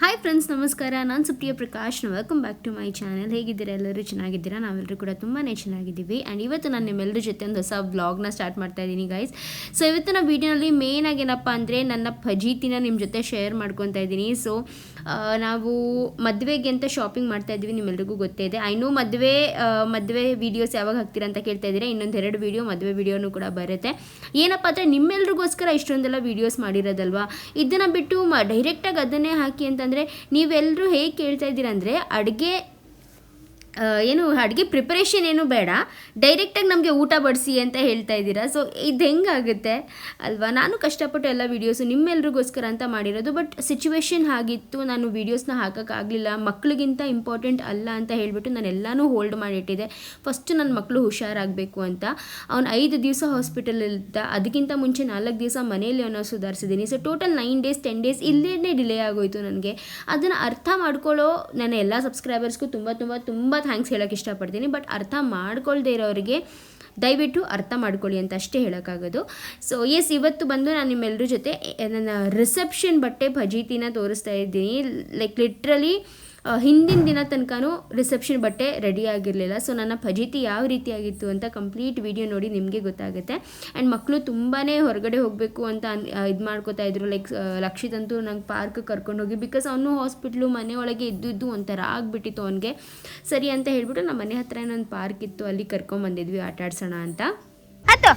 Hi friends ನಮಸ್ಕಾರ. ನಾನು Supriya Prakash. Welcome back to my channel ಹೇಗಿದ್ದೀರಾ? ಎಲ್ಲರೂ ಚೆನ್ನಾಗಿದ್ದೀರಾ? ನಾವೆಲ್ಲರೂ ಕೂಡ ತುಂಬಾ ಚೆನ್ನಾಗಿದ್ದೀವಿ. ಆ್ಯಂಡ್ ಇವತ್ತು ನಾನು ನಿಮ್ಮೆಲ್ಲರ ಜೊತೆ ಒಂದು ಹೊಸ ವ್ಲಾಗ್ನ ಸ್ಟಾರ್ಟ್ ಮಾಡ್ತಾ ಇದ್ದೀನಿ ಗೈಸ್ ಸೊ ಇವತ್ತಿನ ವೀಡಿಯೋನಲ್ಲಿ ಆಗಿ ಏನಪ್ಪ ಅಂದರೆ ನನ್ನ ಫಜೀತಿನ ನಿಮ್ಮ ಜೊತೆ ಶೇರ್ ಮಾಡ್ಕೊತಾ ಇದ್ದೀನಿ. ಸೊ ನಾವು ಮದುವೆಗೆ ಅಂತ ಶಾಪಿಂಗ್ ಮಾಡ್ತಾ ಇದ್ದೀವಿ ನಿಮ್ಮೆಲ್ರಿಗೂ ಗೊತ್ತೇ ಇದೆ. ಐ ನೋ ಮದುವೆ ಮದುವೆ ವೀಡಿಯೋಸ್ ಯಾವಾಗ ಹಾಕ್ತೀರಾ ಅಂತ ಕೇಳ್ತಾ ಇದ್ದೀರಾ? ಇನ್ನೊಂದು ಎರಡು ವೀಡಿಯೋ ಮದುವೆ ವೀಡಿಯೋನು ಕೂಡ ಬರುತ್ತೆ. ಏನಪ್ಪ ಅಂದರೆ ನಿಮ್ಮೆಲ್ರಿಗೋಸ್ಕರ ಇಷ್ಟೊಂದೆಲ್ಲ ವೀಡಿಯೋಸ್ ಮಾಡಿರೋದಲ್ವಾ? ಇದನ್ನು ಬಿಟ್ಟು ಡೈರೆಕ್ಟಾಗಿ ಅದನ್ನೇ ಹಾಕಿ ಅಂತಂದರೆ ನೀವೆಲ್ಲರೂ ಹೇಗೆ ಕೇಳ್ತಾ ಇದ್ದೀರಾ ಅಂದರೆ ಅಡುಗೆ ಏನು ಅಡುಗೆ ಪ್ರಿಪರೇಷನ್ ಏನು ಬೇಡ. ಡೈರೆಕ್ಟಾಗಿ ನಮಗೆ ಊಟ ಬಡಿಸಿ ಅಂತ ಹೇಳ್ತಾ ಇದ್ದೀರಾ. ಸೊ ಇದು ಹೆಂಗಾಗುತ್ತೆ? ಅಲ್ವಾ? ನಾನು ಕಷ್ಟಪಟ್ಟು ಎಲ್ಲ ವೀಡಿಯೋಸು ನಿಮ್ಮೆಲ್ರಿಗೋಸ್ಕರ ಅಂತ ಮಾಡಿರೋದು ಬಟ್ ಸಿಚುವೇಶನ್ ಆಗಿತ್ತು ನಾನು ವೀಡಿಯೋಸ್ನ ಹಾಕೋಕ್ಕಾಗಲಿಲ್ಲ ಮಕ್ಕಳಿಗಿಂತ ಇಂಪಾರ್ಟೆಂಟ್ ಅಲ್ಲ ಅಂತ ಹೇಳಿಬಿಟ್ಟು ನಾನು ಎಲ್ಲನೂ ಹೋಲ್ಡ್ ಮಾಡಿಟ್ಟಿದ್ದೆ. ಫಸ್ಟು ನನ್ನ ಮಕ್ಕಳು ಹುಷಾರಾಗಬೇಕು ಅಂತ. ಅವ್ನು ಐದು ದಿವಸ ಹಾಸ್ಪಿಟಲ್ ಇದ್ದ. ಅದಕ್ಕಿಂತ ಮುಂಚೆ ನಾಲ್ಕು ದಿವಸ ಮನೆಯಲ್ಲಿ ಅವನ ಸುಧಾರಿಸಿದ್ದೀನಿ. So total nine days ten days ಇಲ್ಲೇ ಡಿಲೇ ಆಗೋಯಿತು ನನಗೆ. ಅದನ್ನು ಅರ್ಥ ಮಾಡ್ಕೊಳ್ಳೋ ನನ್ನ ಎಲ್ಲ ಸಬ್ಸ್ಕ್ರೈಬರ್ಸ್ಗೂ ತುಂಬ ತುಂಬ ತುಂಬ ಥ್ಯಾಂಕ್ಸ್ ಹೇಳೋಕ್ಕೆ ಇಷ್ಟಪಡ್ತೀನಿ. ಬಟ್ ಅರ್ಥ ಮಾಡ್ಕೊಳ್ದೇ ಇರೋರಿಗೆ ದಯವಿಟ್ಟು ಅರ್ಥ ಮಾಡ್ಕೊಳ್ಳಿ ಅಂತ ಅಷ್ಟೇ ಹೇಳೋಕ್ಕಾಗೋದು. ಸೊ ಎಸ್ ಇವತ್ತು ಬಂದು ನಾನು ನಿಮ್ಮೆಲ್ಲರ ಜೊತೆ, ನನ್ನ ರಿಸೆಪ್ಷನ್ ಬಟ್ಟೆ ಭಜೀತಿನ ತೋರಿಸ್ತಾ ಇದ್ದೀನಿ. ಲೈಕ್ ಲಿಟ್ರಲಿ ಹಿಂದಿನ ದಿನ ತನಕನೂ ರಿಸೆಪ್ಷನ್ ಬಟ್ಟೆ ರೆಡಿ ಆಗಿರಲಿಲ್ಲ. ಸೊ ನನ್ನ ಫಜೀತಿ ಯಾವ ರೀತಿಯಾಗಿತ್ತು ಅಂತ ಕಂಪ್ಲೀಟ್ ವಿಡಿಯೋ ನೋಡಿ ನಿಮಗೆ ಗೊತ್ತಾಗುತ್ತೆ. ಆ್ಯಂಡ್ ಮಕ್ಕಳು ತುಂಬಾ ಹೊರಗಡೆ ಹೋಗಬೇಕು ಅಂತ ಇದು ಮಾಡ್ಕೋತಾ ಇದ್ರು. ಲೈಕ್ ಲಕ್ಷಿತ್ ಅಂತೂ ನಂಗೆ ಪಾರ್ಕ್ ಕರ್ಕೊಂಡೋಗಿ ಬಿಕಾಸ್ ಅವನು ಹಾಸ್ಪಿಟ್ಲು ಮನೆ ಒಳಗೆ ಇದ್ದು ಇದ್ದು ಒಂಥರ ಆಗಿಬಿಟ್ಟಿತ್ತು ಅವನಿಗೆ. ಸರಿ ಅಂತ ಹೇಳ್ಬಿಟ್ಟು ನಮ್ಮ ಮನೆ ಹತ್ರ ಇನ್ನೊಂದು ಪಾರ್ಕ್ ಇತ್ತು. ಅಲ್ಲಿ ಕರ್ಕೊಂಬಂದಿದ್ವಿ ಆಟ ಆಡ್ಸೋಣ ಅಂತ. ಹತ್ತು.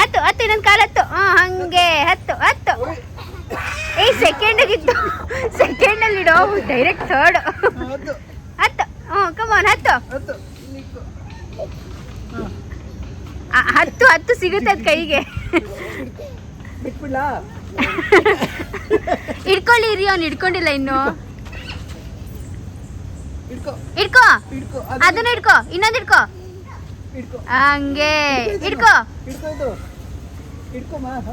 ಹತ್ತು ಹತ್ತು, ಇನ್ನೊಂದು ಕಾಲು ಹತ್ತು. ಹಾಂ ಹಂಗೆ. ಹತ್ತು ಹತ್ತು. ಏ ಸೆಕೆಂಡ್ ಅಲ್ಲಿ ಇಡೋ ಡೈರೆಕ್ಟ್ ಥರ್ಡ್ ಹತ್ತು. ಹ್ಞೂ ಕಮಾನ್ ಹತ್ತು. ಹತ್ತು. ಹತ್ತು ಸಿಗುತ್ತೆ ಅದು ಕೈಗೆ. ಇಡ್ಕೊಳ್ಳಿ ಇರಿ ಅವ್ನು ಇಡ್ಕೊಂಡಿಲ್ಲ ಇನ್ನು. ಇಡ್ಕೋ ಅದನ್ನ ಇಡ್ಕೋ ಇನ್ನೊಂದು ಇಡ್ಕೋ ಹಂಗೆ. ಇಡ್ಕೋ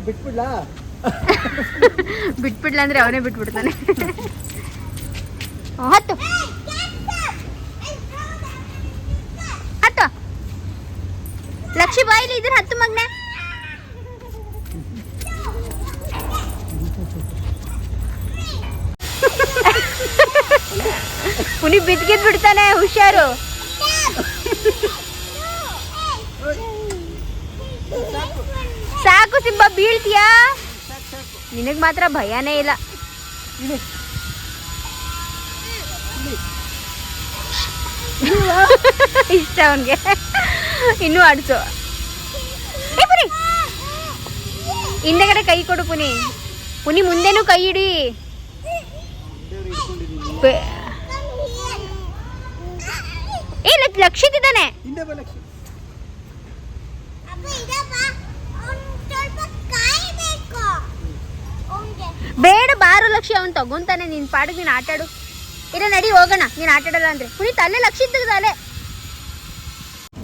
ಬಿಟ್ಬಿಡ್ಲಾ? ಬಿಟ್ಬಿಡ್ಲ ಅಂದ್ರೆ ಅವನೇ ಬಿಟ್ಬಿಡ್ತಾನೆ. ಹ್ಮ್, ಹತ್ತು. ಹತ್ತು. ಲಕ್ಷಿ ಬಾಯಿಲಿ ಇದ್ರ ಹತ್ತು ಮಗ್ನ. ಪುನಿ ಬಿದ್ಗಿದ್ ಬಿಡ್ತಾನೆ ಹುಷಾರು. ಸಾಕು ಸಿಂಬ ಬೀಳ್ತೀಯಾ? ನಿನಗ್ ಮಾತ್ರ ಭಯನೇ ಇಲ್ಲ. ಇಷ್ಟ ಅವನಿಗೆ. ಇನ್ನೂ ಆಡಿಸು. ಪುನಿ. ಹಿಂದೆಗಡೆ ಕೈ ಕೊಡು ಪುನಿ. ಪುನಿ ಮುಂದೆನೂ ಕೈ ಇಡಿ. ಬೆ- ಏ ಲಕ್- ಲಕ್ಷಿತಿದ್ದಾನೆ ಹಿಂದೆ ಬಾ ಲಕ್ಷ್ಮಿ ಬೇಡ ಬಾರು ಲಕ್ಷ ಅವ್ನು ತಗೊಂತಾನೆ. ನಿನ್ ಪಾಡಿಗೆ ನೀನು ಆಟಾಡು. ಇರ ನಡಿ ಹೋಗೋಣ. ನೀನು ಆಟಾಡಲ್ಲ ಅಂದ್ರೆ. ಪುನೀತ್ ಅಲ್ಲೇ ಲಕ್ಷ ಅಲ್ಲೇ.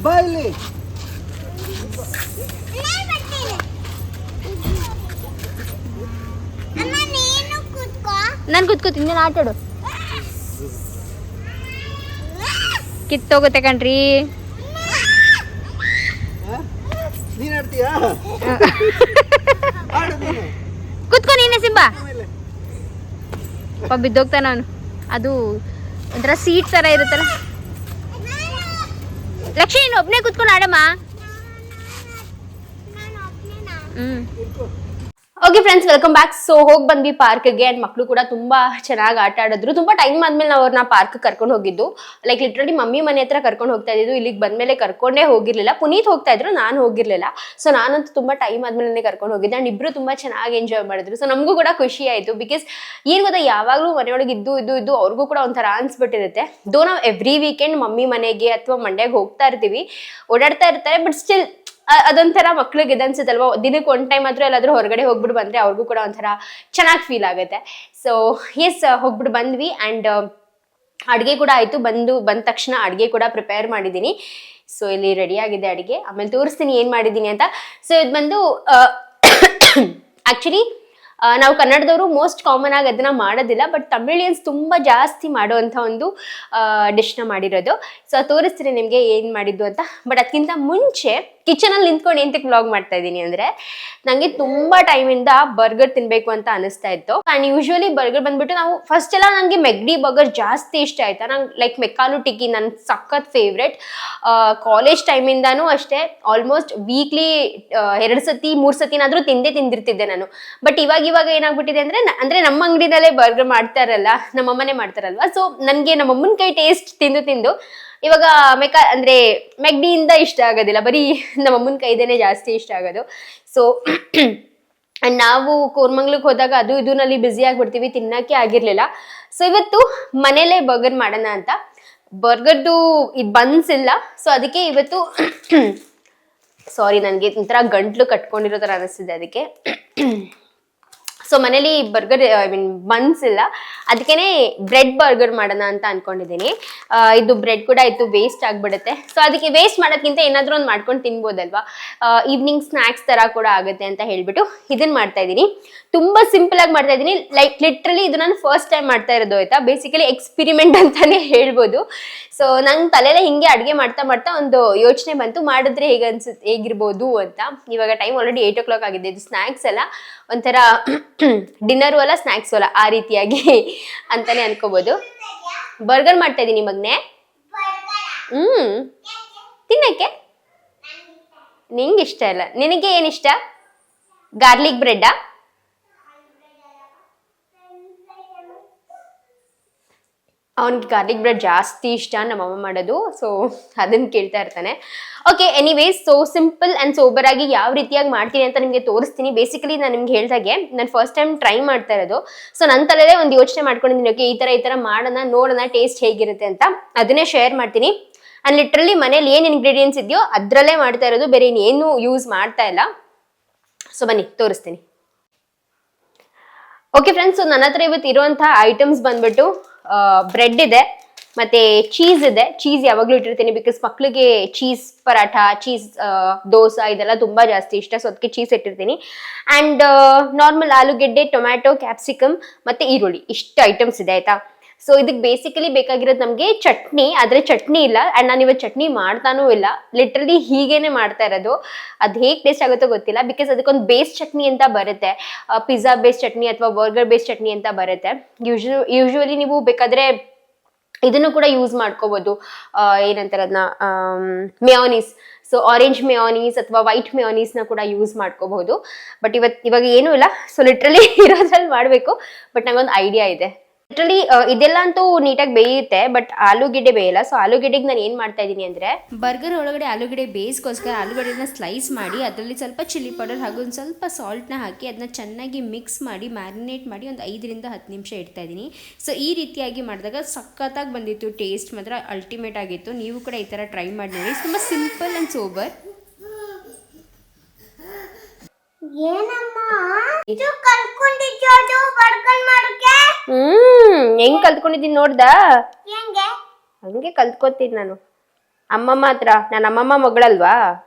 ಬಾ ಇಲ್ಲಿ ನಾನು ಕೂತ್ಕೋತೀನಿ ನೀನು ಆಟಾಡು. ಕಿತ್ತೋಗುತ್ತೆ ಕಣ್ರಿ? ನೀನ್ ಆಡ್ತೀಯಾ ಆಡು ನೀನು ಕುತ್ಕೋ ನೀನೆ ಸಿಂಬಾ ಆಮೇಲೆ ಪಾಪ ಬಿದ್ದೋಗ್ತಾನ ಅವನು ಅದು ಒಂಥರ ಸೀಟ್ ಥರ ಇರುತ್ತಲ್ಲ. ಲಕ್ಷ್ಮಿ ನೀನು ಒಬ್ಬನೇ ಕುತ್ಕೊಂಡು ಆಡಮ್ಮ. ಹ್ಞೂ okay friends welcome back so ಹೋಗಿ ಬಂದ್ವಿ ಪಾರ್ಕ್ಗೆ ಅಂಡ್ ಮಕ್ಕಳು ಕೂಡ ತುಂಬಾ ಚೆನ್ನಾಗಿ ಆಟ ಆಡಿದ್ರು. ತುಂಬಾ ಟೈಮ್ ಆದ್ಮೇಲೆ ನಾವು ಅವ್ರನ್ನ ಪಾರ್ಕ್ ಕರ್ಕೊಂಡು ಹೋಗಿದ್ದು. ಲೈಕ್ ಲಿಟ್ರಲಿ ಮಮ್ಮಿ ಮನೆ ಹತ್ರ ಕರ್ಕೊಂಡು ಹೋಗ್ತಾ ಇದ್ದು ಇಲ್ಲಿಗೆ ಬಂದ್ಮೇಲೆ ಕರ್ಕೊಂಡೇ ಹೋಗಿರ್ಲಿಲ್ಲ. ಪುನೀತ್ ಹೋಗ್ತಾ ಇದ್ರು, ನಾನು ಹೋಗಿರ್ಲಿಲ್ಲ. ಸೊ ನಾನಂತೂ ತುಂಬಾ ಟೈಮ್ ಆದ್ಮೇಲೆ ಕರ್ಕೊಂಡು ಹೋಗಿದ್ದೆ ಅಂಡ್ ಇಬ್ರು ತುಂಬಾ ಚೆನ್ನಾಗಿ ಎಂಜಾಯ್ ಮಾಡಿದ್ರು. ಸೊ ನಮಗೂ ಕೂಡ ಖುಷಿ ಆಯಿತು ಬಿಕಾಸ್ ಏನು ಗೊತ್ತಾ, ಯಾವಾಗಲೂ ಮನೆಯೊಳಗೆ ಇದ್ದು ಇದ್ದು ಇದ್ದು ಅವ್ರಿಗೂ ಕೂಡ ಒಂಥರ ಅನ್ಸ್ಬಿಟ್ಟಿರುತ್ತೆ. ದೋ ನಾವು ಎವ್ರಿ ವೀಕೆಂಡ್ ಮಮ್ಮಿ ಮನೆಗೆ ಅಥವಾ ಮಂಡ್ಯಗೆ ಹೋಗ್ತಾ ಇರ್ತೀವಿ, ಓಡಾಡ್ತಾ ಇರ್ತಾರೆ ಬಟ್ ಸ್ಟಿಲ್ ಅದೊಂಥರ ಮಕ್ಳಿಗೆ ಇದನ್ಸುತ್ತಲ್ವಾ ದಿನಕ್ಕೆ ಒನ್ ಟೈಮ್ ಆದ್ರೂ ಎಲ್ಲಾದ್ರೂ ಹೊರಗಡೆ ಹೋಗ್ಬಿಟ್ಟು ಬಂದ್ರೆ ಅವ್ರಿಗೂ ಕೂಡ ಒಂಥರ ಚೆನ್ನಾಗಿ ಫೀಲ್ ಆಗುತ್ತೆ. ಸೊ ಎಸ್ ಹೋಗ್ಬಿಟ್ಟು ಬಂದ್ವಿ ಅಂಡ್ ಅಡುಗೆ ಕೂಡ ಆಯ್ತು. ಬಂದು, ಬಂದ ತಕ್ಷಣ ಅಡುಗೆ ಕೂಡ ಪ್ರಿಪೇರ್ ಮಾಡಿದ್ದೀನಿ ಸೊ ಇಲ್ಲಿ ರೆಡಿ ಆಗಿದೆ ಅಡುಗೆ. ಆಮೇಲೆ ತೋರಿಸ್ತೀನಿ ಏನು ಮಾಡಿದ್ದೀನಿ ಅಂತ. ಸೊ ಇದು ಬಂದು ಆ್ಯಕ್ಚುಲಿ ನಾವು ಕನ್ನಡದವರು ಮೋಸ್ಟ್ ಕಾಮನ್ ಆಗಿ ಅದನ್ನ ಮಾಡೋದಿಲ್ಲ ಬಟ್ ತಮಿಳಿಯನ್ಸ್ ತುಂಬಾ ಜಾಸ್ತಿ ಮಾಡುವಂಥ ಒಂದು ಡಿಶ್ನ ಮಾಡಿರೋದು. ಸೊ ತೋರಿಸ್ತೀನಿ ನಿಮಗೆ ಏನು ಮಾಡಿದ್ದು ಅಂತ. ಬಟ್ ಅದಕ್ಕಿಂತ ಮುಂಚೆ ಕಿಚನಲ್ಲಿ ನಿಂತ್ಕೊಂಡು ಎಂತಕ್ಕೆ ಬ್ಲಾಗ್ ಮಾಡ್ತಾ ಇದ್ದೀನಿ ಅಂದರೆ ನನಗೆ ಟೈಮ್ ಟೈಮಿಂದ ಬರ್ಗರ್ ತಿನ್ನಬೇಕು ಅಂತ ಅನಿಸ್ತಾ ಇತ್ತು. ಅಂಡ್ ಯೂಶ್ವಲಿ ಬರ್ಗರ್ ಬಂದ್ಬಿಟ್ಟು ನಾವು ಫಸ್ಟ್ ಎಲ್ಲ ನನಗೆ ಮೆಗ್ಡಿ ಬರ್ಗರ್ ಜಾಸ್ತಿ ಇಷ್ಟ ಆಯ್ತಾ? ನಂಗೆ ಲೈಕ್ ಮೆಕ್ಕಾಲು ಟಿಕ್ಕಿ ನನ್ನ ಸಖತ್ ಫೇವ್ರೆಟ್ ಕಾಲೇಜ್ ಟೈಮಿಂದಾನು ಅಷ್ಟೇ ಆಲ್ಮೋಸ್ಟ್ ವೀಕ್ಲಿ ಎರಡು ಸತಿ, ಮೂರು ಸತಿನಾದರೂ ತಿಂದೇ ತಿಂದಿರ್ತಿದ್ದೆ ನಾನು. ಬಟ್ ಇವಾಗ ಇವಾಗ ಏನಾಗ್ಬಿಟ್ಟಿದೆ ಅಂದ್ರೆ ಅಂದ್ರೆ ನಮ್ಮ ಅಂಗಡಿನಲ್ಲೇ ಬರ್ಗರ್ ಮಾಡ್ತಾರಲ್ಲ ನಮ್ಮಮ್ಮನೇ ಮಾಡ್ತಾರಲ್ವಾ? ಸೊ ನನಗೆ ನಮ್ಮಮ್ಮನ ಕೈ ಟೇಸ್ಟ್ ತಿಂದು ತಿಂದು ಇವಾಗ ಮೆಕಾ, ಅಂದ್ರೆ ಮೆಗ್ಡಿಯಿಂದ ಇಷ್ಟ ಆಗೋದಿಲ್ಲ. ಬರೀ ನಮ್ಮ ಅಮ್ಮನ ಕೈದೇನೆ ಜಾಸ್ತಿ ಇಷ್ಟ ಆಗೋದು. ಸೊ ನಾವು ಕೋರ್ಮಂಗ್ಲಕ್ಕೆ ಹೋದಾಗ ಅದು ಇದೂನಲ್ಲಿ ಬ್ಯುಸಿ ಆಗಿಬಿಡ್ತೀವಿ, ತಿನ್ನಕ್ಕೆ ಆಗಿರ್ಲಿಲ್ಲ. ಸೊ ಇವತ್ತು ಮನೇಲೇ ಬರ್ಗರ್ ಮಾಡೋಣ ಅಂತ. ಬರ್ಗರ್ದು ಇದು ಬನ್ಸ್ ಇಲ್ಲ ಸೊ ಅದಕ್ಕೆ ಇವತ್ತು ಸಾರಿ ನನಗೆ ಒಂಥರ ಗಂಟ್ಲು ಕಟ್ಕೊಂಡಿರೋ ಥರ ಅನಿಸ್ತಿದೆ ಅದಕ್ಕೆ. ಸೊ ಮನೇಲಿ ಬರ್ಗರ್ ಐ ಮೀನ್ ಬನ್ಸ್ ಇಲ್ಲ. ಅದಕ್ಕೇನೆ ಬ್ರೆಡ್ ಬರ್ಗರ್ ಮಾಡೋಣ ಅಂತ ಅನ್ಕೊಂಡಿದ್ದೀನಿ. ಇದು ಬ್ರೆಡ್ ಕೂಡ ಇತ್ತು ವೇಸ್ಟ್ ಆಗಿಬಿಡುತ್ತೆ. ಸೊ ಅದಕ್ಕೆ ವೇಸ್ಟ್ ಮಾಡೋಕ್ಕಿಂತ ಏನಾದರೂ ಒಂದು ಮಾಡ್ಕೊಂಡು ತಿನ್ಬೋದಲ್ವಾ? ಈವ್ನಿಂಗ್ ಸ್ನ್ಯಾಕ್ಸ್ ಥರ ಕೂಡ ಆಗುತ್ತೆ ಅಂತ ಹೇಳ್ಬಿಟ್ಟು ಇದನ್ನ ಮಾಡ್ತಾ ಇದ್ದೀನಿ. ತುಂಬ ಸಿಂಪಲ್ ಆಗಿ ಮಾಡ್ತಾ ಇದ್ದೀನಿ. ಲೈಕ್ ಲಿಟ್ರಲಿ ಇದು ನಾನು ಫಸ್ಟ್ ಟೈಮ್ ಮಾಡ್ತಾ ಇರೋದು ಆಯ್ತಾ? ಬೇಸಿಕಲಿ ಎಕ್ಸ್ಪಿರಿಮೆಂಟ್ ಅಂತಾನೆ ಹೇಳ್ಬೋದು. ಸೊ ನಂಗೆ ತಲೆಲೆ ಹಿಂಗೆ ಅಡುಗೆ ಮಾಡ್ತಾ ಮಾಡ್ತಾ ಒಂದು ಯೋಚನೆ ಬಂತು. ಮಾಡಿದ್ರೆ ಹೇಗೆ ಅನ್ಸುತ್ತೆ ಹೇಗಿರ್ಬೋದು ಅಂತ. ಇವಾಗ time already eight o'clock ಆಗಿದೆ. ಇದು ಸ್ನ್ಯಾಕ್ಸ್ ಎಲ್ಲ ಒಂಥರ ಡಿನ್ನರು ಅಲ್ಲ ಸ್ನ್ಯಾಕ್ಸ್ ಅಲ್ಲ ಆ ರೀತಿಯಾಗಿ ಅಂತಾನೆ ಅನ್ಕೋಬಹುದು ಬರ್ಗರ್ ಮಾಡ್ತಾ ಇದ್ದೀನಿ ಮಗ್ನೆ. ಹ್ಮ್. ತಿನ್ನಕ್ಕೆ? ನಿಂಗೆ ಇಷ್ಟ ಇಲ್ಲ ನಿನಗೆ ಏನಿಷ್ಟ ಗಾರ್ಲಿಕ್ ಬ್ರೆಡ್ಡಾ ಅವ್ನಿಗೆ ಗಾರ್ಲಿಕ್ ಬ್ರೆಡ್ ಜಾಸ್ತಿ ಇಷ್ಟ ನಮ್ಮಮ್ಮ ಮಾಡೋದು ಸೊ ಅದನ್ನ ಕೇಳ್ತಾ ಇರ್ತಾನೆ. Okay anyways so simple and sober ಆಗಿ ಯಾವ ರೀತಿಯಾಗಿ ಮಾಡ್ತೀನಿ ಅಂತ ನಿಮಗೆ ತೋರಿಸ್ತೀನಿ. ಬೇಸಿಕಲಿ ನಾನು ನಿಮ್ಗೆ ಹೇಳ್ದಾಗೆ ನಾನು ಫಸ್ಟ್ ಟೈಮ್ ಟ್ರೈ ಮಾಡ್ತಾ ಇರೋದು. ಸೊ ನನ್ನ ತಲೆಯೇ ಒಂದು ಯೋಚನೆ ಮಾಡ್ಕೊಂಡಿದ್ದೀನಿ ಓಕೆ ಈ ಥರ ಈ ಥರ ಮಾಡೋಣ, ನೋಡೋಣ ಟೇಸ್ಟ್ ಹೇಗಿರುತ್ತೆ ಅಂತ. ಅದನ್ನೇ ಶೇರ್ ಮಾಡ್ತೀನಿ. ಆ್ಯಂಡ್ ಲಿಟ್ರಲಿ ಮನೇಲಿ ಏನು ಇಂಗ್ರೀಡಿಯೆಂಟ್ಸ್ ಇದೆಯೋ ಅದರಲ್ಲೇ ಮಾಡ್ತಾ ಇರೋದು, ಬೇರೆ ಇನ್ನೇನು ಯೂಸ್ ಮಾಡ್ತಾ ಇಲ್ಲ. ಸೊ ಬನ್ನಿ, ತೋರಿಸ್ತೀನಿ. ಓಕೆ ಫ್ರೆಂಡ್ಸ್ ನನ್ನ ಹತ್ರ ಇವತ್ತು ಇರುವಂತಹ ಐಟಮ್ಸ್ ಬಂದ್ಬಿಟ್ಟು ಬ್ರೆಡ್ ಇದೆ, ಮತ್ತೆ ಚೀಸ್ ಇದೆ. ಚೀಸ್ ಯಾವಾಗಲೂ ಇಟ್ಟಿರ್ತೀನಿ ಬಿಕಾಸ್ ಮಕ್ಳಿಗೆ ಚೀಸ್ ಪರಾಠ ಚೀಸ್ ದೋಸೆ ಇದೆಲ್ಲ ತುಂಬಾ ಜಾಸ್ತಿ ಇಷ್ಟ. ಸೊ ಅದಕ್ಕೆ ಚೀಸ್ ಇಟ್ಟಿರ್ತೀನಿ. ಆ್ಯಂಡ್ ನಾರ್ಮಲ್ ಆಲೂಗೆಡ್ಡೆ ಟೊಮ್ಯಾಟೊ ಕ್ಯಾಪ್ಸಿಕಮ್ ಮತ್ತೆ ಈರುಳ್ಳಿ. ಇಷ್ಟು ಐಟಮ್ಸ್ ಇದೆ, ಆಯ್ತಾ? ಸೊ ಇದಕ್ಕೆ ಬೇಸಿಕಲಿ ಬೇಕಾಗಿರೋದು ನಮಗೆ ಚಟ್ನಿ. ಆದರೆ ಚಟ್ನಿ ಇಲ್ಲ. ಆ್ಯಂಡ್ ನಾನು ಇವಾಗ ಚಟ್ನಿ ಮಾಡ್ತಾನೂ ಇಲ್ಲ. ಲಿಟ್ರಲಿ ಹೀಗೇನೆ ಮಾಡ್ತಾ ಇರೋದು. ಅದು ಹೇಗೆ ಟೇಸ್ಟ್ ಆಗುತ್ತೋ ಗೊತ್ತಿಲ್ಲ. ಬಿಕಾಸ್ ಅದಕ್ಕೊಂದು ಬೇಸ್ ಚಟ್ನಿ ಅಂತ ಬರುತ್ತೆ. ಪಿಜ್ಜಾ ಬೇಸ್ ಚಟ್ನಿ ಅಥವಾ ಬರ್ಗರ್ ಬೇಸ್ ಚಟ್ನಿ ಅಂತ ಬರುತ್ತೆ. ಯೂಶು ಯೂಶ್ವಲಿ ನೀವು ಬೇಕಾದರೆ ಇದನ್ನು ಕೂಡ ಯೂಸ್ ಮಾಡ್ಕೋಬೋದು. ಏನಂತಾರೆ ಅದನ್ನ ಮೆಯೋನೀಸ್ ಸೊ ಆರೆಂಜ್ ಮೆಯೋನೀಸ್ ಅಥವಾ ವೈಟ್ ಮೆಯೋನೀಸ್ನ ಕೂಡ ಯೂಸ್ ಮಾಡ್ಕೋಬಹುದು ಬಟ್ ಇವತ್ತು ಇವಾಗ ಏನೂ ಇಲ್ಲ. ಸೊ ಲಿಟ್ರಲಿ ಇರೋದ್ರಲ್ಲಿ ಮಾಡಬೇಕು. ಬಟ್ ನಂಗೊಂದು ಐಡಿಯಾ ಇದೆ. ಲಿಟ್ರಲಿ ಇದೆಲ್ಲ ಅಂತೂ ನೀಟಾಗಿ ಬೇಯುತ್ತೆ ಬಟ್ ಆಲೂಗೆಡ್ಡೆ ಬೇಯಲ್ಲ. ಸೊ ಆಲೂಗಡ್ಡೆಗೆ ನಾನು ಏನು ಮಾಡ್ತಾ ಇದ್ದೀನಿ ಅಂದರೆ ಬರ್ಗರ್ ಒಳಗಡೆ ಆಲೂಗಡ್ಡೆ ಬೇಯಿಸ್ಕೋಸ್ಕರ ಆಲೂಗಡ್ಡೆನ ಸ್ಲೈಸ್ ಮಾಡಿ, ಅದರಲ್ಲಿ ಸ್ವಲ್ಪ ಚಿಲ್ಲಿ ಪೌಡರ್ ಹಾಗೂ ಒಂದು ಸ್ವಲ್ಪ ಸಾಲ್ಟ್ನ ಹಾಕಿ ಅದನ್ನ ಚೆನ್ನಾಗಿ ಮಿಕ್ಸ್ ಮಾಡಿ ಮ್ಯಾರಿನೇಟ್ ಮಾಡಿ ಒಂದು ಐದರಿಂದ ಹತ್ತು ನಿಮಿಷ ಇಡ್ತಾ ಇದ್ದೀನಿ ಸೊ ಈ ರೀತಿಯಾಗಿ ಮಾಡಿದಾಗ ಸಖತ್ತಾಗಿ ಬಂದಿತ್ತು ಟೇಸ್ಟ್ ಮಾತ್ರ ಅಲ್ಟಿಮೇಟ್ ಆಗಿತ್ತು. ನೀವು ಕೂಡ ಈ ಥರ ಟ್ರೈ ಮಾಡಿ ನೋಡಿ. ತುಂಬ ಸಿಂಪಲ್ ಆ್ಯಂಡ್ ಸೋಬರ್ ಏನಮ್ಮ? ಇದು ಅದು ಹ್ಮ್ ಹೆಂಗ್ ಕಲ್ತ್ಕೊಂಡಿದ್ದೀನಿ ನೋಡ್ದಾ? ಹೆಂಗೆ? ಹಂಗೆ ಕಲ್ತ್ಕೊತೀನಿ ನಾನು. ಅಮ್ಮ ಮಾತ್ರ ನಾನು ಅಮ್ಮಮ್ಮ ಮಗಳಲ್ವಾ?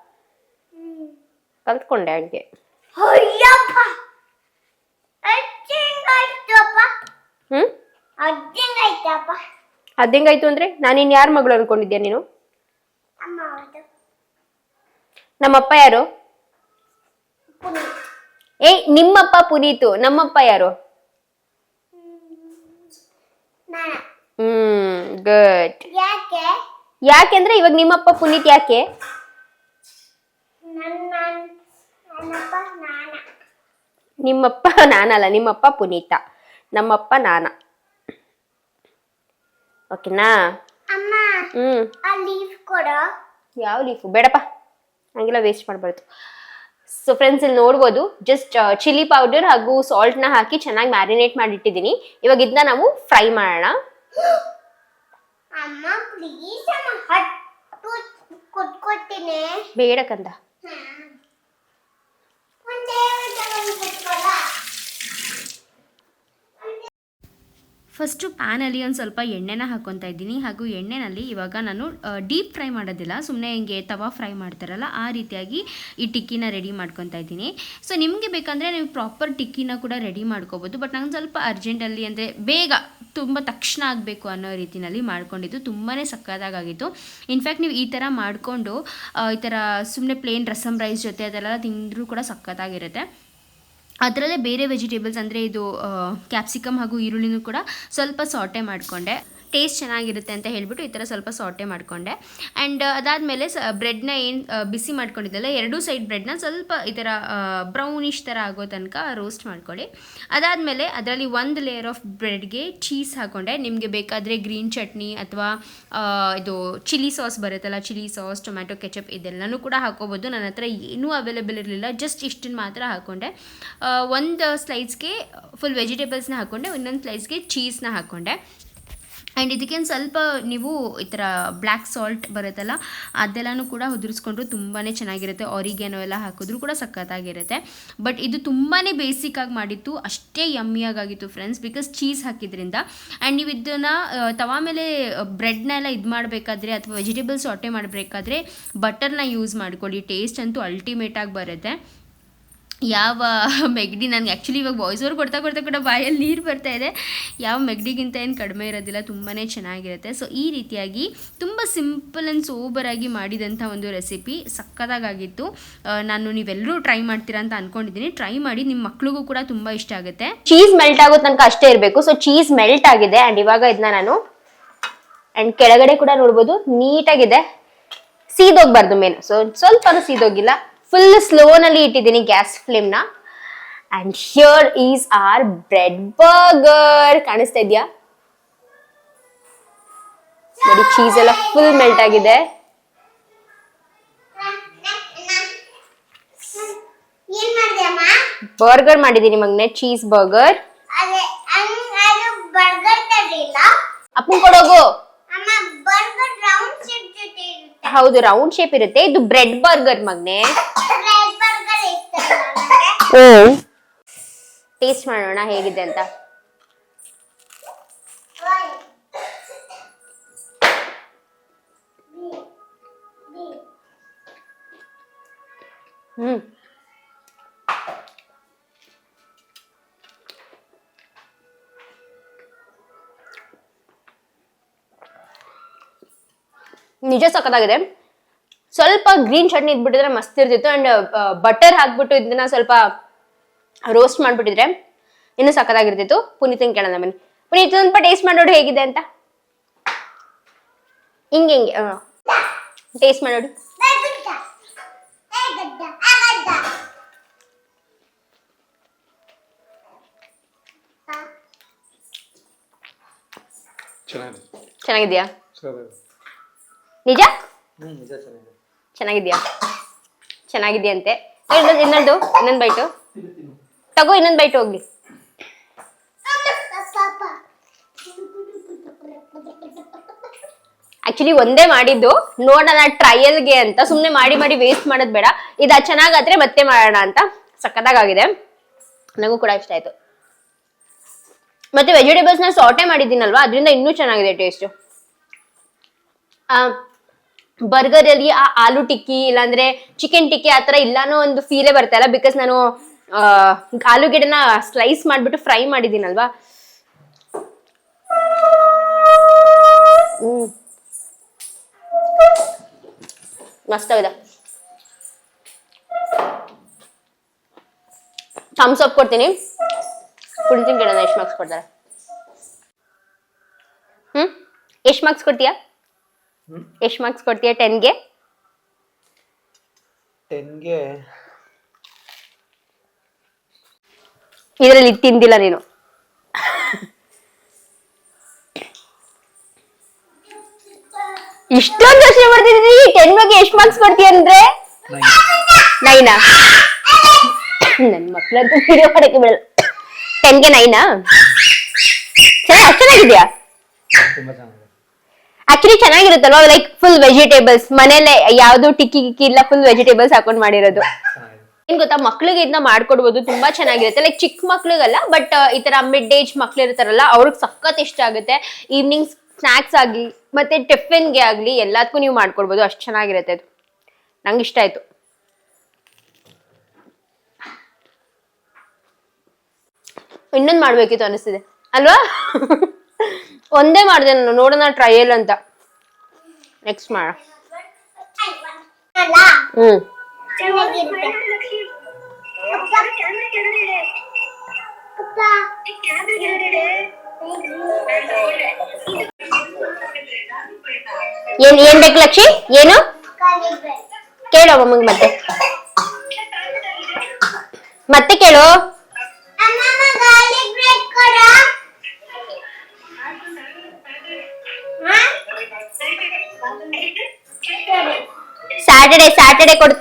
ಕಲ್ತ್ಕೊಂಡೆ ಹಂಗೆ. ಅಯ್ಯಪ್ಪ! ಅಜ್ಜಿಂಗಾಯ್ತಪ್ಪ? ಹ್ಮ್? ಅಜ್ಜಿಂಗಾಯ್ತಪ್ಪ? ಅದ್ ಅಂದ್ರೆ ನಾನು ಇನ್ ಯಾರ ಮಗಳು ಅನ್ಕೊಂಡಿದ್ಯಾ ನೀನು? ಅಮ್ಮ ನಮ್ಮಪ್ಪ ಯಾರು? ಏಯ್ ನಿಮ್ಮಪ್ಪ ಪುನೀತು ನಮ್ಮಪ್ಪ ಯಾರು? ಹ್ಮ್ ಗುಡ್ ಯಾಕೆ? ಯಾಕೆಂದ್ರೆ ಇವಾಗ ನಿಮ್ಮಪ್ಪ ಪುನೀತ್ ಯಾಕೆ? ನಿಮ್ಮಪ್ಪ ನಾನಲ್ಲ ನಿಮ್ಮಪ್ಪ ಪುನೀತ. ನಮ್ಮಪ್ಪ ನಾನ. ಓಕೆನಾ? ಹ್ಮ್. ಯಾವ ಲೀಫು ಬೇಡಪ್ಪ. ಹಂಗೆಲ್ಲ ವೇಸ್ಟ್ ಮಾಡಬಾರ್ದು. ಸೊ ಫ್ರೆಂಡ್ಸ್ ಇಲ್ಲಿ ನೋಡ್ಬೋದು ಜಸ್ಟ್ ಚಿಲ್ಲಿ ಪೌಡರ್ ಹಾಗೂ ಸಾಲ್ಟ್ನ ಹಾಕಿ ಚೆನ್ನಾಗಿ ಮ್ಯಾರಿನೇಟ್ ಮಾಡಿಟ್ಟಿದ್ದೀನಿ. ಇವಾಗ ಇದನ್ನ ನಾವು ಫ್ರೈ ಮಾಡೋಣ. ಬೇಡ ಕಂದ ಒಂದೇ ಒಂದು ಕೊಟ್ಕೊಲ್ಲ ಫಸ್ಟು ಪ್ಯಾನಲ್ಲಿ ಒಂದು ಸ್ವಲ್ಪ ಎಣ್ಣೆನ ಹಾಕ್ಕೊತಾ ಇದ್ದೀನಿ. ಹಾಗೂ ಎಣ್ಣೆನಲ್ಲಿ ಇವಾಗ ನಾನು ಡೀಪ್ ಫ್ರೈ ಮಾಡೋದಿಲ್ಲ. ಸುಮ್ಮನೆ ಹಿಂಗೆ ತವಾ ಫ್ರೈ ಮಾಡ್ತಾರಲ್ಲ, ಆ ರೀತಿಯಾಗಿ ಈ ಟಿಕ್ಕಿನ ರೆಡಿ ಮಾಡ್ಕೊತಾ ಇದ್ದೀನಿ. ಸೊ ನಿಮಗೆ ಬೇಕಂದರೆ ನೀವು ಪ್ರಾಪರ್ ಟಿಕ್ಕಿನ ಕೂಡ ರೆಡಿ ಮಾಡ್ಕೋಬೋದು. ಬಟ್ ನಂಗೆ ಸ್ವಲ್ಪ ಅರ್ಜೆಂಟಲ್ಲಿ ಅಂದರೆ ಬೇಗ, ತುಂಬ ತಕ್ಷಣ ಆಗಬೇಕು ಅನ್ನೋ ರೀತಿಯಲ್ಲಿ ಮಾಡ್ಕೊಂಡಿದ್ದು ತುಂಬಾ ಸಕ್ಕತ್ತಾಗಿತ್ತು ಇನ್ಫ್ಯಾಕ್ಟ್ ನೀವು ಈ ಥರ ಮಾಡಿಕೊಂಡು ಈ ಥರ ಸುಮ್ಮನೆ ಪ್ಲೇನ್ ರಸಮ್ ರೈಸ್ ಜೊತೆ ಅದೆಲ್ಲ ತಿಂದರೂ ಕೂಡ ಸಕ್ಕತ್ತಾಗಿರುತ್ತೆ. ಅದರಲ್ಲೇ ಬೇರೆ ವೆಜಿಟೇಬಲ್ಸ್ ಅಂದರೆ ಇದು ಕ್ಯಾಪ್ಸಿಕಮ್ ಹಾಗೂ ಈರುಳ್ಳಿನೂ ಕೂಡ ಸ್ವಲ್ಪ ಸಾಟೆ ಮಾಡಿಕೊಂಡೆ. ಟೇಸ್ಟ್ ಚೆನ್ನಾಗಿರುತ್ತೆ ಅಂತ ಹೇಳಿಬಿಟ್ಟು ಈ ಥರ ಸ್ವಲ್ಪ ಸಾಟೆ ಮಾಡಿಕೊಂಡೆ. ಆ್ಯಂಡ್ ಅದಾದಮೇಲೆ ಸ ಬ್ರೆಡ್ನ ಏನು ಬಿಸಿ ಮಾಡ್ಕೊಂಡಿದ್ದಲ್ಲ, ಎರಡೂ ಸೈಡ್ ಬ್ರೆಡ್ನ ಸ್ವಲ್ಪ ಈ ಥರ ಬ್ರೌನಿಶ್ ಥರ ಆಗೋ ತನಕ ರೋಸ್ಟ್ ಮಾಡ್ಕೊಳ್ಳಿ. ಅದಾದಮೇಲೆ ಅದರಲ್ಲಿ ಒಂದು ಲೇಯರ್ ಆಫ್ ಬ್ರೆಡ್ಗೆ ಚೀಸ್ ಹಾಕ್ಕೊಂಡೆ ನಿಮಗೆ ಬೇಕಾದರೆ ಗ್ರೀನ್ ಚಟ್ನಿ ಅಥವಾ ಇದು ಚಿಲ್ಲಿ ಸಾಸ್ ಬರುತ್ತಲ್ಲ ಚಿಲ್ಲಿ ಸಾಸ್ ಟೊಮ್ಯಾಟೊ ಕೆಚಪ್ ಇದೆಲ್ಲನೂ ಕೂಡ ಹಾಕೋಬೋದು. ನನ್ನ ಹತ್ರ ಏನೂ ಅವೈಲೇಬಲ್ ಇರಲಿಲ್ಲ ಜಸ್ಟ್ ಇಷ್ಟನ್ನು ಮಾತ್ರ ಹಾಕ್ಕೊಂಡೆ ಒಂದು ಸ್ಲೈಸ್ಗೆ ಫುಲ್ ವೆಜಿಟೇಬಲ್ಸ್ನ ಹಾಕ್ಕೊಂಡೆ ಇನ್ನೊಂದು ಸ್ಲೈಸ್ಗೆ ಚೀಸ್ನ ಹಾಕ್ಕೊಂಡೆ ಆ್ಯಂಡ್ ಇದಕ್ಕೇನು ಸ್ವಲ್ಪ ನೀವು ಈ ಥರ ಬ್ಲ್ಯಾಕ್ ಸಾಲ್ಟ್ ಬರುತ್ತಲ್ಲ, ಅದೆಲ್ಲನೂ ಕೂಡ ಉದುರಿಸ್ಕೊಂಡ್ರು ತುಂಬಾ ಚೆನ್ನಾಗಿರುತ್ತೆ. ಆರಿಗೇನೋ ಎಲ್ಲ ಹಾಕಿದ್ರು ಕೂಡ ಸಖತ್ತಾಗಿರುತ್ತೆ. ಬಟ್ ಇದು ತುಂಬಾ ಬೇಸಿಕ್ಕಾಗಿ ಮಾಡಿತ್ತು ಅಷ್ಟೇ ಯಮ್ಮಿಯಾಗಿತ್ತು ಫ್ರೆಂಡ್ಸ್ ಬಿಕಾಸ್ ಚೀಸ್ ಹಾಕಿದ್ರಿಂದ. ಆ್ಯಂಡ್ ನೀವು ಇದನ್ನು ತವಾ ಮೇಲೆ ಬ್ರೆಡ್ನ ಎಲ್ಲ ಇದು ಮಾಡಬೇಕಾದ್ರೆ ಅಥವಾ ವೆಜಿಟೇಬಲ್ಸ್ ಹೊಟ್ಟೆ ಮಾಡಬೇಕಾದ್ರೆ ಬಟರ್ನ ಯೂಸ್ ಮಾಡ್ಕೊಳ್ಳಿ. ಟೇಸ್ಟ್ ಅಂತೂ ಅಲ್ಟಿಮೇಟಾಗಿ ಬರುತ್ತೆ. ಯಾವ ಮೆಗ್ಡಿ ನನಗೆ ಆ್ಯಕ್ಚುಲಿ ಇವಾಗ ವಾಯ್ಸ್ ಓವರ್ ಕೊಡ್ತಾ ಕೊಡ್ತಾ ಕೂಡ ಬಾಯಲ್ಲಿ ನೀರು ಬರ್ತಾ ಇದೆ. ಯಾವ ಮೆಗ್ಡಿಗಿಂತ ಏನು ಕಡಿಮೆ ಇರೋದಿಲ್ಲ ತುಂಬಾ ಚೆನ್ನಾಗಿರುತ್ತೆ. ಸೊ ಈ ರೀತಿಯಾಗಿ ತುಂಬ ಸಿಂಪಲ್ ಆ್ಯಂಡ್ ಆಗಿ ಮಾಡಿದಂಥ ಒಂದು ರೆಸಿಪಿ ಸಕ್ಕತ್ತಾಗಿತ್ತು ನಾನು ನೀವೆಲ್ಲರೂ ಟ್ರೈ ಮಾಡ್ತೀರಾ ಅಂತ ಅನ್ಕೊಂಡಿದ್ದೀನಿ. ಟ್ರೈ ಮಾಡಿ ನಿಮ್ಮ ಮಕ್ಳಿಗೂ ಕೂಡ ತುಂಬ ಇಷ್ಟ ಆಗುತ್ತೆ. ಚೀಸ್ ಮೆಲ್ಟ್ ಆಗೋ ತನಕ ಅಷ್ಟೇ ಇರಬೇಕು. ಸೊ ಚೀಸ್ ಮೆಲ್ಟ್ ಆಗಿದೆ ಆ್ಯಂಡ್ ಇವಾಗ ಇದನ್ನ ನಾನು ಆ್ಯಂಡ್ ಕೆಳಗಡೆ ಕೂಡ ನೋಡ್ಬೋದು, ನೀಟಾಗಿದೆ. ಸೀದೋಗ್ಬಾರ್ದು ಮೇನ್ ಸೊ ಸ್ವಲ್ಪ ಸೀದೋಗಿಲ್ಲ. ಫುಲ್ ಸ್ಲೋನಲ್ಲಿ ಇಟ್ಟಿದ್ದೀನಿ gas ಫ್ಲೇಮ್ನ and here is our bread burger ಕಾಣಿಸ್ತಾ ಇದೆಯಾ? ನೋಡಿ ಚೀಸ್ ಎಲ್ಲ ಫುಲ್ ಮೆಲ್ಟ್ ಆಗಿದೆ. ಬರ್ಗರ್ ಮಾಡಿದೀನಿ ಮಗ್ನೆ ಚೀಸ್ ಬರ್ಗರ್ ಅಪ್ಪು ಕೊಡೋಗು. ಹೌದು ರೌಂಡ್ ಶೇಪ್ ಇರುತ್ತೆ. ಇದು ಬ್ರೆಡ್ ಬರ್ಗರ್ ಮಗ್ನೆ. ನನಗೆ ಟೇಸ್ಟ್ ಮಾಡೋಣ ಹೇಗಿದೆ ಅಂತ. ಹ್ಮ್. ನಿಜ ಸಖತ್ತಾಗಿದೆ. ಸ್ವಲ್ಪ ಗ್ರೀನ್ ಚಟ್ನಿ ಇದ್ಬಿಟ್ಟಿದ್ರೆ ಮಸ್ತ್ ಇರ್ತಿತ್ತು ಅಂಡ್ ಬಟರ್ ಹಾಕ್ಬಿಟ್ಟು ಇದನ್ನ ಸ್ವಲ್ಪ ರೋಸ್ಟ್ ಮಾಡ್ಬಿಟ್ಟಿದ್ರೆ ಇನ್ನೂ ಸಖತ್ತಾಗಿರ್ತಿತ್ತು. ಪುನೀತನ್ ಕೇಳೋಣ ಬನ್ನಿ. ಪುನೀತ್ ಸ್ವಲ್ಪ ಟೇಸ್ಟ್ ಮಾಡೋಡು ಹೇಗಿದೆ ಅಂತ. ಹಿಂಗೆ ಹಿಂಗೆ ಟೇಸ್ಟ್ ಮಾಡೋಡು ಚೆನ್ನಾಗಿದೆಯಾ? ನಿಜ? ಚೆನ್ನಾಗಿದ್ಯಾ? ಚೆನ್ನಾಗಿದ್ಯಂತೆ. ಇನ್ನೊಂದು ಇನ್ನೊಂದು ಬೈಟು ತಗೋ ಇನ್ನೊಂದು ಬೈಟ್ ಹೋಗ್ಲಿ. ಆಕ್ಚುಲಿ ಒಂದೇ ಮಾಡಿದ್ದು. ನೋಡೋಣ ಟ್ರಯಲ್ಗೆ ಅಂತ ಸುಮ್ಮನೆ ಮಾಡಿ ಮಾಡಿ ವೇಸ್ಟ್ ಮಾಡೋದು ಬೇಡ. ಇದು ಚೆನ್ನಾಗಾದ್ರೆ ಮತ್ತೆ ಮಾಡೋಣ ಅಂತ ಸಖತ್ತಾಗಿದೆ ನನಗೂ ಕೂಡ ಇಷ್ಟ ಆಯ್ತು. ಮತ್ತೆ ವೆಜಿಟೇಬಲ್ಸ್ನ ಸಾಟೆ ಮಾಡಿದ್ದೀನಲ್ವಾ? ಅದರಿಂದ ಇನ್ನೂ ಚೆನ್ನಾಗಿದೆ ಟೇಸ್ಟ್ ಬರ್ಗರ್ ಅಲ್ಲಿ ಆ ಆಲೂ ಟಿಕ್ಕಿ ಇಲ್ಲಾಂದ್ರೆ ಚಿಕನ್ ಟಿಕ್ಕಿ ಆ ಥರ ಇಲ್ಲಾನೋ ಒಂದು ಫೀಲೇ ಬರ್ತಾ ಇಲ್ಲ ಬಿಕಾಸ್ ನಾನು ಆ, ಆಲೂಗೆಡ್ಡೆನ ಸ್ಲೈಸ್ ಮಾಡಿಬಿಟ್ಟು ಫ್ರೈ ಮಾಡಿದ್ದೀನಲ್ವಾ? ಹ್ಮ್. ಮಸ್ತಾಗಿದೆ ಥಮ್ಸ್ ಅಪ್ ಕೊಡ್ತೀನಿ. ಕುಡಿತೀನಿ ಗಿಡನ ಎಷ್ಟು ಮಾರ್ಕ್ಸ್ ಕೊಡ್ತಾರೆ. ಹ್ಮ್? ಎಷ್ಟು ಮಾರ್ಕ್ಸ್ ಕೊಡ್ತೀಯಾ? ಎಷ್ಟು ಮಾರ್ಕ್ಸ್ ಕೊಡ್ತೀಯಾ ಟೆನ್ಗೆ ಟೆನ್ಗೆ ಇದರಲ್ಲಿ ತಿಂದಿಲ್ಲ ನೀನು. ಇಷ್ಟೊಂದು ಯೋಚನೆ ಮಾಡ್ತಿದ್ದೀನಿ ಟೆನ್ ಬಗ್ಗೆ ಎಷ್ಟು ಮಾರ್ಕ್ಸ್ ಕೊಡ್ತೀಯ ಅಂದ್ರೆ? ನೈನಾ ನನ್ನ ಮಕ್ಕಳಂತೂ ವಿಡಿಯೋ ಮಾಡಕ್ಕೆ ಬಿಡಲ್ಲ. ಟೆನ್ಗೆ ನೈನಾ ಚೆನ್ನಾಗಿ ಅಷ್ಟು ಚೆನ್ನಾಗಿದ್ಯಾ? ತುಂಬಾ ಚೆನ್ನಾಗಿದೆ. ಆಕ್ಚುಲಿ ಚೆನ್ನಾಗಿರುತ್ತಲ್ವಾ? ಲೈಕ್ ಫುಲ್ ವೆಜಿಟೇಬಲ್ಸ್ ಮನೇಲೆ ಯಾವ್ದು ಟಿಕ್ಕಿ ಗಿಕ್ಕಿ ಇಲ್ಲ ಫುಲ್ ವೆಜಿಟೇಬಲ್ಸ್ ಹಾಕೊಂಡ್ ಮಾಡಿರೋದು. ಏನ್ ಗೊತ್ತಾ? ಮಕ್ಳಿಗೆ ಇದನ್ನ ಮಾಡ್ಕೊಡ್ಬೋದು. ತುಂಬಾ ಚೆನ್ನಾಗಿರುತ್ತೆ. ಲೈಕ್ ಚಿಕ್ಕ ಮಕ್ಳಿಗಲ್ಲ ಬಟ್ ಈ ತರ ಮಿಡ್ ಏಜ್ ಮಕ್ಳು ಇರ್ತಾರಲ್ಲ ಅವ್ರಿಗೆ ಸಖತ್ ಇಷ್ಟ ಆಗುತ್ತೆ. ಈವ್ನಿಂಗ್ ಸ್ನಾಕ್ಸ್ ಆಗ್ಲಿ ಮತ್ತೆ ಟಿಫಿನ್ಗೆ ಆಗ್ಲಿ ಎಲ್ಲದಕ್ಕೂ ನೀವು ಮಾಡ್ಕೊಡ್ಬೋದು. ಅಷ್ಟು ಚೆನ್ನಾಗಿರುತ್ತೆ ಅದು. ನಂಗೆ ಇಷ್ಟ ಆಯ್ತು. ಇನ್ನೊಂದು ಮಾಡ್ಬೇಕಿತ್ತು ಅನಿಸ್ತಿದೆ. ಅಲ್ವಾ? ಒಂದೇ ಮಾಡಿದೆ ನಾನು, ನೋಡೋಣ ಟ್ರಯಲ್ ಅಂತ. ನೆಕ್ಸ್ಟ್ ಮಾಡ. ಹ್ಮ್. ಏನ್ ಏನ್ ಬೇಕು ಲಕ್ಷಿ? ಏನು? ಕೇಳು ಅಮ್ಮಂಗ್ ಮತ್ತೆ. ಮತ್ತೆ ಕೇಳು. ಅಮ್ಮಮ್ಮ ಗಾರ್ಲಿಕ್ ಬ್ರೆಡ್ ಕೊಡ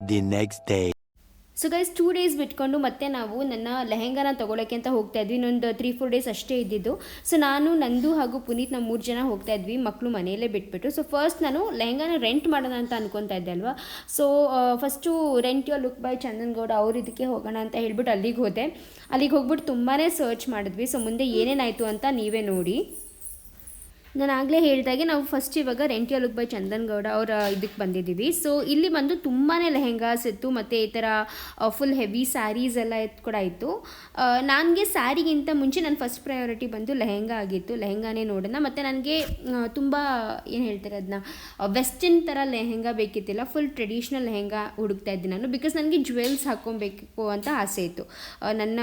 the next day so guys two days ಬಿಟ್ಕೊಂಡು ಮತ್ತೆ ನಾವು ನನ್ನ ಲೆಹೆಂಗಾನ ತೊಗೊಳಕ್ಕೆ ಅಂತ ಹೋಗ್ತಾ ಇದ್ವಿ. ಇನ್ನೊಂದು ತ್ರೀ ಫೋರ್ ಡೇಸ್ ಅಷ್ಟೇ ಇದ್ದಿದ್ದು. ಸೊ ನಾನು, ನಂದು ಹಾಗೂ ಪುನೀತ್ ನಾವು ಮೂರು ಜನ ಹೋಗ್ತಾ ಇದ್ವಿ. ಮಕ್ಕಳು ಮನೆಯಲ್ಲೇ ಬಿಟ್ಬಿಟ್ಟು ಸೊ ಫಸ್ಟ್ ನಾನು ಲೆಹೆಂಗಾನ ರೆಂಟ್ ಮಾಡೋಣ ಅಂತ ಅನ್ಕೊತಾ ಇದ್ದೆ ಅಲ್ವಾ? So first rent your look by Chandan Gowda ಅವ್ರ ಇದಕ್ಕೆ ಹೋಗೋಣ ಅಂತ ಹೇಳ್ಬಿಟ್ಟು ಅಲ್ಲಿಗೆ ಹೋದೆ. ಅಲ್ಲಿಗೆ ಹೋಗ್ಬಿಟ್ಟು ತುಂಬಾ ಸರ್ಚ್ ಮಾಡಿದ್ವಿ. ಸೊ ಮುಂದೆ ಏನೇನಾಯಿತು ಅಂತ ನೀವೇ ನೋಡಿ. ನಾನು ಆಗಲೇ ಹೇಳಿದಾಗೆ ನಾವು ಫಸ್ಟ್ ಇವಾಗ ರೆಂಟಿ ಲುಕ್ ಬೈ ಚಂದನ್ಗೌಡ ಅವರ ಇದಕ್ಕೆ ಬಂದಿದ್ದೀವಿ. ಸೊ ಇಲ್ಲಿ ಬಂದು ತುಂಬಾ ಲೆಹೆಂಗಾಸ್ ಇತ್ತು ಮತ್ತು ಈ ಥರ ಫುಲ್ ಹೆವಿ ಸ್ಯಾರೀಸ್ ಎಲ್ಲ ಇತ್ತು ಕೂಡ ಇತ್ತು. ನನಗೆ ಸ್ಯಾರಿಗಿಂತ ಮುಂಚೆ ನನ್ನ ಫಸ್ಟ್ ಪ್ರಯಾರಿಟಿ ಬಂದು ಲೆಹೆಂಗಾ ಆಗಿತ್ತು. ಲೆಹೆಂಗಾನೇ ನೋಡೋಣ. ಮತ್ತು ನನಗೆ ತುಂಬ, ಏನು ಹೇಳ್ತಾರೆ ಅದನ್ನ ವೆಸ್ಟರ್ನ್ ಥರ ಲೆಹೆಂಗಾ ಬೇಕಿತ್ತಿಲ್ಲ. ಫುಲ್ ಟ್ರೆಡಿಷ್ನಲ್ ಲೆಹೆಂಗಾ ಹುಡುಕ್ತಾ ಇದ್ದೆ ನಾನು ಬಿಕಾಸ್ ನನಗೆ ಜ್ಯುವೆಲ್ಸ್ ಹಾಕ್ಕೊಬೇಕು ಅಂತ ಆಸೆ ಇತ್ತು. ನನ್ನ,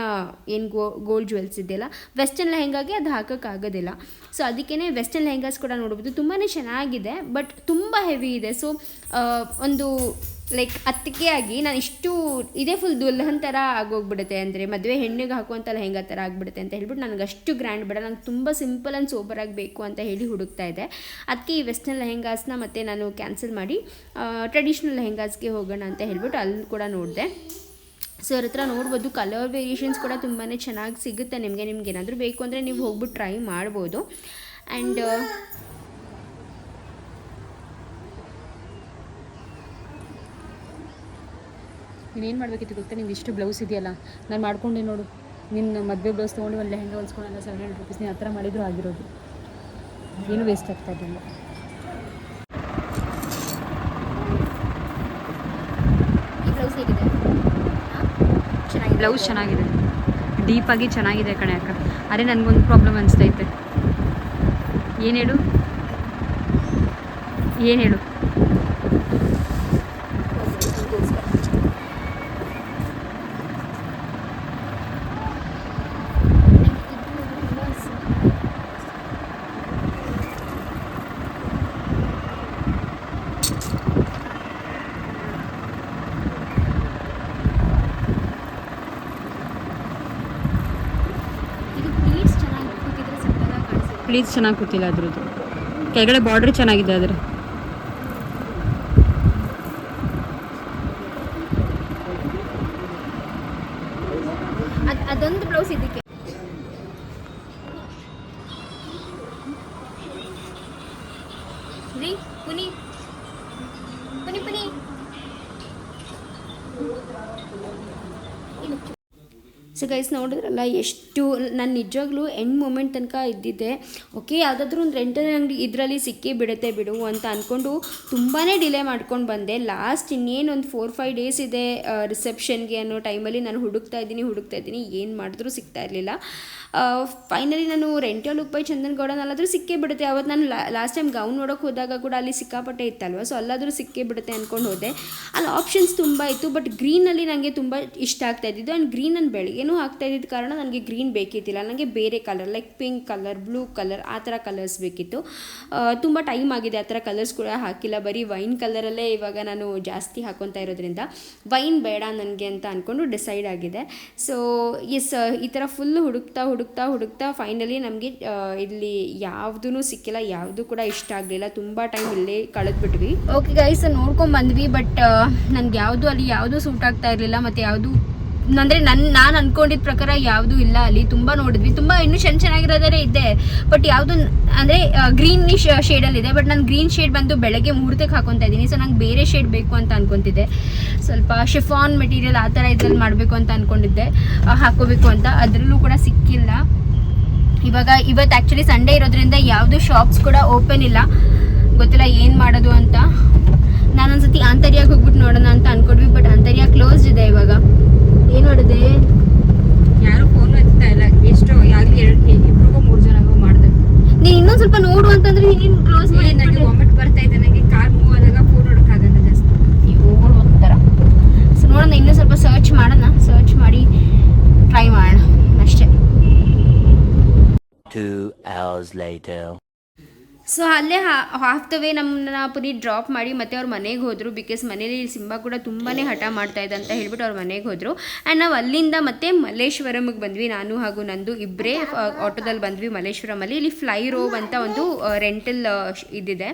ಏನು ಗೋಲ್ಡ್ ಜ್ಯುವೆಲ್ಸ್ ಇದೆಯಲ್ಲ ವೆಸ್ಟರ್ನ್ ಲೆಹೆಂಗಾಗೆ ಅದು ಹಾಕೋಕ್ಕಾಗೋದಿಲ್ಲ ಸೊ ಅದಕ್ಕೇ ವೆಸ್ಟರ್ನ್ ಲೆಹೆಂಗಾಸ್ ಕೂಡ ನೋಡ್ಬೋದು. ತುಂಬಾ ಚೆನ್ನಾಗಿದೆ ಬಟ್ ತುಂಬ ಹೆವಿ ಇದೆ. ಸೊ ಒಂದು ಲೈಕ್ ಅತ್ತಿಗೆ ಆಗಿ ನಾನು ಇಷ್ಟು, ಇದೇ ಫುಲ್ ದುಲ್ಹನ್ ಥರ ಆಗೋಗ್ಬಿಡುತ್ತೆ ಅಂದರೆ, ಮದುವೆ ಹೆಣ್ಣಿಗೆ ಹಾಕುವಂಥ ಲೆಹೆಂಗಾ ಥರ ಆಗಿಬಿಡುತ್ತೆ ಅಂತ ಹೇಳ್ಬಿಟ್ಟು ನನಗೆ ಅಷ್ಟು ಗ್ರ್ಯಾಂಡ್ ಬೇಡ. ನಂಗೆ ತುಂಬ ಸಿಂಪಲ್ ಆ್ಯಂಡ್ ಸೋಬರ್ ಆಗಬೇಕು ಅಂತ ಹೇಳಿ ಹುಡುಕ್ತಾ ಇದೆ. ಅದಕ್ಕೆ ಈ ವೆಸ್ಟರ್ನ್ ಲೆಹೆಂಗಾಸ್ನ ಮತ್ತೆ ನಾನು ಕ್ಯಾನ್ಸಲ್ ಮಾಡಿ ಟ್ರೆಡಿಷ್ನಲ್ ಲೆಹೆಂಗಾಸ್ಗೆ ಹೋಗೋಣ ಅಂತ ಹೇಳ್ಬಿಟ್ಟು ಅಲ್ಲಿ ಕೂಡ ನೋಡಿದೆ. ಸೊ ಅವ್ರ ಹತ್ರ ನೋಡ್ಬೋದು ಕಲರ್ ವೇರಿಯೇಷನ್ಸ್ ಕೂಡ ತುಂಬಾ ಚೆನ್ನಾಗಿ ಸಿಗುತ್ತೆ. ನಿಮಗೆ ನಿಮ್ಗೆ ಏನಾದರೂ ಬೇಕು ಅಂದರೆ ನೀವು ಹೋಗ್ಬಿಟ್ಟು ಟ್ರೈ ಮಾಡ್ಬೋದು. ಆ್ಯಂಡ್ ನೀನು ಮಾಡಬೇಕಿತ್ತು ಗೊತ್ತಾ? ನಿಮ್ಗೆ ಇಷ್ಟು ಬ್ಲೌಸ್ ಇದೆಯಲ್ಲ? ನಾನು ಮಾಡ್ಕೊಂಡೆ ನೋಡು. ನಿನ್ನ ಮದುವೆ ಬ್ಲೌಸ್ ತೊಗೊಂಡು ಒಂದು ಲೆಹೆಂಗಾ ಹೊಲ್ಸ್ಕೊಳ್ಳೋಣ ಸೆವೆನ್ ಹಂಡ್ರೆಡ್ ರುಪೀಸ್ ನೀನು ಆ ಥರ ಮಾಡಿದ್ರು ಆಗಿರೋದು. ಏನು ವೇಸ್ಟ್ ಆಗ್ತಾ ಇದ್ದಿಲ್ಲ ಈ ಬ್ಲೌಸ್ ಹೇಗಿದೆ? ಚೆನ್ನಾಗಿದೆ ಬ್ಲೌಸ್ ಚೆನ್ನಾಗಿದೆ. ಡೀಪಾಗಿ ಚೆನ್ನಾಗಿದೆ ಕಣೆ ಅಕ್ಕ. ಅರೆ ನನಗೊಂದು ಪ್ರಾಬ್ಲಮ್ ಅನಿಸ್ತೈತೆ. ಏನು ಹೇಳು? ಏನು ಹೇಳು? ಪ್ಲೀಸ್ ಚೆನ್ನಾಗಿ ಕೂತಿಲ್ಲ ಅದ್ರದ್ದು. ಕೆಳಗಡೆ ಬಾರ್ಡ್ರ್ ಚೆನ್ನಾಗಿದೆ ಅದ್ರ ಅದು, ಅದೊಂದು ಬ್ಲೌಸ್ ಇದಕ್ಕೆ. ರೀ ಸೊ ಗೈಸ್ ನೋಡಿದ್ರಲ್ಲ, ಎಷ್ಟು ನಾನು ನಿಜವಾಗ್ಲೂ ಎಂಡ್ ಮೂಮೆಂಟ್ ತನಕ ಇದ್ದಿದ್ದೆ. ಓಕೆ ಯಾವುದಾದ್ರೂ ಒಂದು ರೆಂಟಲ್ ಅಂಗಡಿ ಇದರಲ್ಲಿ ಸಿಕ್ಕಿ ಬಿಡುತ್ತೆ ಬಿಡು ಅಂತ ಅಂದ್ಕೊಂಡು ತುಂಬಾ ಡಿಲೇ ಮಾಡ್ಕೊಂಡು ಬಂದೆ. ಲಾಸ್ಟ್ ಇನ್ನೇನು ಒಂದು ಫೋರ್ ಫೈವ್ ಡೇಸ್ ಇದೆ ರಿಸೆಪ್ಷನ್ಗೆ ಅನ್ನೋ ಟೈಮಲ್ಲಿ ನಾನು ಹುಡುಕ್ತಾ ಇದ್ದೀನಿ ಹುಡುಕ್ತಾ ಇದ್ದೀನಿ. ಏನು ಮಾಡಿದ್ರೂ ಸಿಗ್ತಾ ಇರಲಿಲ್ಲ. ಫೈನಲಿ ನಾನು ರೆಂಟಲ್ ಉಪ್ಪೈ ಚಂದನ್ ಗೌಡನಲ್ಲಾದರೂ ಸಿಕ್ಕೇ ಬಿಡುತ್ತೆ. ಅವತ್ತು ನಾನು ಲಾಸ್ಟ್ ಟೈಮ್ ಗೌನ್ ನೋಡೋಕೆ ಹೋದಾಗ ಕೂಡ ಅಲ್ಲಿ ಸಿಕ್ಕಾಪಟ್ಟೆ ಇತ್ತಲ್ವ? ಸೊ ಅಲ್ಲಾದರೂ ಸಿಕ್ಕೇ ಬಿಡುತ್ತೆ ಅಂದ್ಕೊಂಡು ಹೋದೆ. ಅಲ್ಲಿ ಆಪ್ಷನ್ಸ್ ತುಂಬ ಇತ್ತು ಬಟ್ ಗ್ರೀನಲ್ಲಿ ನನಗೆ ತುಂಬ ಇಷ್ಟ ಆಗ್ತಾ ಇದ್ದಿದ್ದು. ಆ್ಯಂಡ್ ಗ್ರೀನ್ ನಾನು ಬೆಳಗ್ಗೆನೂ ಹಾಕ್ತಾ ಇದ್ದಿದ್ದ ಕಾರಣ ನನಗೆ ಗ್ರೀನ್ ಬೇಕಿದ್ದಿಲ್ಲ. ನನಗೆ ಬೇರೆ colour like pink colour blue colour ಆ ಥರ ಕಲರ್ಸ್ ಬೇಕಿತ್ತು. ತುಂಬ ಟೈಮ್ ಆಗಿದೆ ಆ ಥರ ಕಲರ್ಸ್ ಕೂಡ ಹಾಕಿಲ್ಲ. ಬರೀ ವೈನ್ ಕಲರಲ್ಲೇ ಇವಾಗ ನಾನು ಜಾಸ್ತಿ ಹಾಕೊತಾ ಇರೋದ್ರಿಂದ ವೈನ್ ಬೇಡ ನನಗೆ ಅಂತ ಅಂದ್ಕೊಂಡು ಡಿಸೈಡ್ ಆಗಿದೆ. ಸೊ ಎಸ್ ಈ ಥರ ಫುಲ್ ಹುಡುಕ್ತಾ ಹುಡುಕ್ತಾ ಹುಡುಕ್ತಾ ಫೈನಲಿ ನಮಗೆ ಇಲ್ಲಿ ಯಾವುದೂ ಸಿಕ್ಕಿಲ್ಲ, ಯಾವುದು ಕೂಡ ಇಷ್ಟ ಆಗಲಿಲ್ಲ. ತುಂಬ ಟೈಮ್ ಇಲ್ಲೇ ಕಳೆದ್ಬಿಟ್ವಿ. ಓಕೆ ಗೈಸ್ ನೋಡ್ಕೊಂಡು ಬಂದ್ವಿ ಬಟ್ ನನಗೆ ಯಾವುದು ಅಲ್ಲಿ ಯಾವುದು ಸೂಟ್ ಆಗ್ತಾ ಇರಲಿಲ್ಲ, ಮತ್ತು ಯಾವುದು ಅಂದರೆ ನನ್ನ ನಾನು ಅಂದ್ಕೊಂಡಿದ್ದ ಪ್ರಕಾರ ಯಾವುದೂ ಇಲ್ಲ ಅಲ್ಲಿ, ತುಂಬ ನೋಡಿದ್ವಿ. ತುಂಬ ಇನ್ನು ಚೆನ್ನ ಚೆನ್ನಾಗಿರೋದೇ ಇದೆ. ಬಟ್ ಯಾವುದು ಅಂದರೆ ಗ್ರೀನಿಶ್ ಇದೆ. ಬಟ್ ನಾನು ಗ್ರೀನ್ ಶೇಡ್ ಬಂದು ಬೆಳಗ್ಗೆ ಮುಹೂರ್ತಕ್ಕೆ ಹಾಕೊತಾ ಇದ್ದೀನಿ. ಸೊ ನಂಗೆ ಬೇರೆ ಶೇಡ್ ಬೇಕು ಅಂತ ಅನ್ಕೊಂತಿದ್ದೆ. ಸ್ವಲ್ಪ ಶಿಫಾನ್ ಮೆಟೀರಿಯಲ್ ಆ ಥರ ಇದ್ರಲ್ಲಿ ಮಾಡಬೇಕು ಅಂತ ಅಂದ್ಕೊಂಡಿದ್ದೆ ಹಾಕೋಬೇಕು ಅಂತ. ಅದರಲ್ಲೂ ಕೂಡ ಸಿಕ್ಕಿಲ್ಲ. ಇವಾಗ ಇವತ್ತು ಆ್ಯಕ್ಚುಲಿ ಸಂಡೇ ಇರೋದ್ರಿಂದ ಯಾವುದು ಶಾಪ್ಸ್ ಕೂಡ ಓಪನ್ ಇಲ್ಲ. ಗೊತ್ತಿಲ್ಲ ಏನು ಮಾಡೋದು ಅಂತ. ನಾನೊಂದ್ಸತಿ ಆಂತರ್ಯಾಗ ಹೋಗ್ಬಿಟ್ಟು ನೋಡೋಣ ಅಂತ ಅನ್ಕೊಂಡ್ವಿ. ಬಟ್ ಆಂತರ್ಯ ಕ್ಲೋಸ್ಡ್ ಇದೆ ಇವಾಗ. ಏನು ಮಾಡಿದೆ? ಯಾರು ಫೋನ್ ಎತ್ತಾ ಇಲ್ಲ. ಎಷ್ಟು ಎರಡು ಇಬ್ರಿಗೂ ಮೂರು ಜನಗೂ ಮಾಡಿದೆ. ನೀ ಇನ್ನೊಂದು ಸ್ವಲ್ಪ ನೋಡು ಅಂತಂದ್ರೆ ನೀನು ಕ್ಲೋಸ್ ಮಾಡಿ ನನಗೆ ವಾಮಿಟ್ ಬರ್ತಾ ಇದೆ. ನನಗೆ ಕಾರ್ ಮೂವ್ ಆದಾಗ ಫೋನ್ ನೋಡೋಕ್ಕಾಗಲ್ಲ ಜಾಸ್ತಿ. ಹೋಗೋಣ ಒಂಥರ. ಸೊ ನೋಡೋಣ ಇನ್ನೂ ಸ್ವಲ್ಪ ಸರ್ಚ್ ಮಾಡೋಣ. ಸರ್ಚ್ ಮಾಡಿ ಟ್ರೈ ಮಾಡೋಣ. ಅಷ್ಟೇ. Two hours later. ಸೊ ಅಲ್ಲೇ ಹಾಫ್ ದ ವೇ ನಮ್ಮನ್ನ ಪುನಿ ಡ್ರಾಪ್ ಮಾಡಿ ಮತ್ತೆ ಅವ್ರ ಮನೆಗೆ ಹೋದರು ಬಿಕಾಸ್ ಮನೇಲಿ ಸಿಂಬಾ ಕೂಡ ತುಂಬಾ ಹಠ ಮಾಡ್ತಾ ಇದೆ ಅಂತ ಹೇಳ್ಬಿಟ್ಟು ಅವ್ರ ಮನೆಗೆ ಹೋದರು. ಆ್ಯಂಡ್ ನಾವು ಅಲ್ಲಿಂದ ಮತ್ತೆ ಮಲ್ಲೇಶ್ವರಮ್ಗೆ ಬಂದ್ವಿ, ನಾನು ಹಾಗೂ ನಂದು ಇಬ್ಬರೇ ಆಟೋದಲ್ಲಿ ಬಂದ್ವಿ ಮಲ್ಲೇಶ್ವರಮಲ್ಲಿ ಇಲ್ಲಿ ಫ್ಲೈ ರೋವ್ ಅಂತ ಒಂದು ರೆಂಟಲ್ ಇದಿದೆ.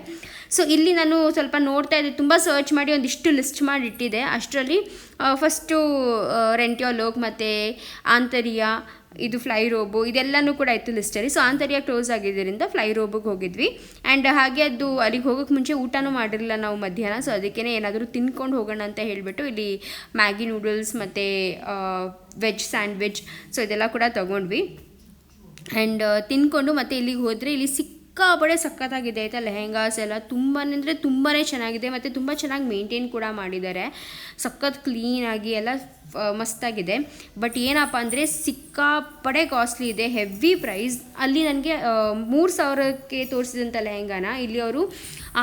ಸೊ ಇಲ್ಲಿ ನಾನು ಸ್ವಲ್ಪ ನೋಡ್ತಾ ಇದ್ದೆ, ತುಂಬ ಸರ್ಚ್ ಮಾಡಿ ಒಂದಿಷ್ಟು ಲಿಸ್ಟ್ ಮಾಡಿ ಇಟ್ಟಿದೆ ಅಷ್ಟರಲ್ಲಿ ಫಸ್ಟು ರೆಂಟ್ಯೋ ಲೋಕ್ ಮತ್ತು ಆಂತರ್ಯ ಇದು ಫ್ಲೈ ರೋಬು, ಇದೆಲ್ಲನೂ ಕೂಡ ಇತ್ತು ಲಿಸ್ಟಲ್ಲಿ ಸೊ ಆಂತರ್ಯ ಕ್ಲೋಸ್ ಆಗಿದ್ದರಿಂದ ಫ್ಲೈ ರೋಬಿಗೆ ಹೋಗಿದ್ವಿ. ಆ್ಯಂಡ್ ಹಾಗೆ ಅದು ಅಲ್ಲಿಗೆ ಹೋಗೋಕ್ಕೆ ಮುಂಚೆ ಊಟನೂ ಮಾಡಿರಲಿಲ್ಲ ನಾವು ಮಧ್ಯಾಹ್ನ. ಸೊ ಅದಕ್ಕೇ ಏನಾದರೂ ತಿನ್ಕೊಂಡು ಹೋಗೋಣ ಅಂತ ಹೇಳಿಬಿಟ್ಟು ಇಲ್ಲಿ ಮ್ಯಾಗಿ ನೂಡಲ್ಸ್ ಮತ್ತು ವೆಜ್ ಸ್ಯಾಂಡ್ವಿಚ್ ಸೊ ಇದೆಲ್ಲ ಕೂಡ ತೊಗೊಂಡ್ವಿ. ಆ್ಯಂಡ್ ತಿನ್ಕೊಂಡು ಮತ್ತೆ ಇಲ್ಲಿಗೆ ಹೋದರೆ ಇಲ್ಲಿ ಸಿಕ್ಕಾಪಡೆ ಸಖತ್ತಾಗಿದೆ ಆಯಿತಾ ಲೆಹೆಂಗಾಸ್ ಎಲ್ಲ. ತುಂಬಾ ಅಂದರೆ ತುಂಬಾ ಚೆನ್ನಾಗಿದೆ ಮತ್ತು ತುಂಬ ಚೆನ್ನಾಗಿ ಮೇಂಟೈನ್ ಕೂಡ ಮಾಡಿದ್ದಾರೆ. ಸಖತ್ ಕ್ಲೀನಾಗಿ ಎಲ್ಲ ಮಸ್ತಾಗಿದೆ. ಬಟ್ ಏನಪ್ಪ ಅಂದರೆ ಸಿಕ್ಕಾಪಡೆ ಕಾಸ್ಟ್ಲಿ ಇದೆ ಹೆವಿ ಪ್ರೈಸ್ ಅಲ್ಲಿ ನನಗೆ ಮೂರು ಸಾವಿರಕ್ಕೆ ತೋರಿಸಿದಂಥ ಲೆಹೆಂಗಾನ. ಇಲ್ಲಿ ಅವರು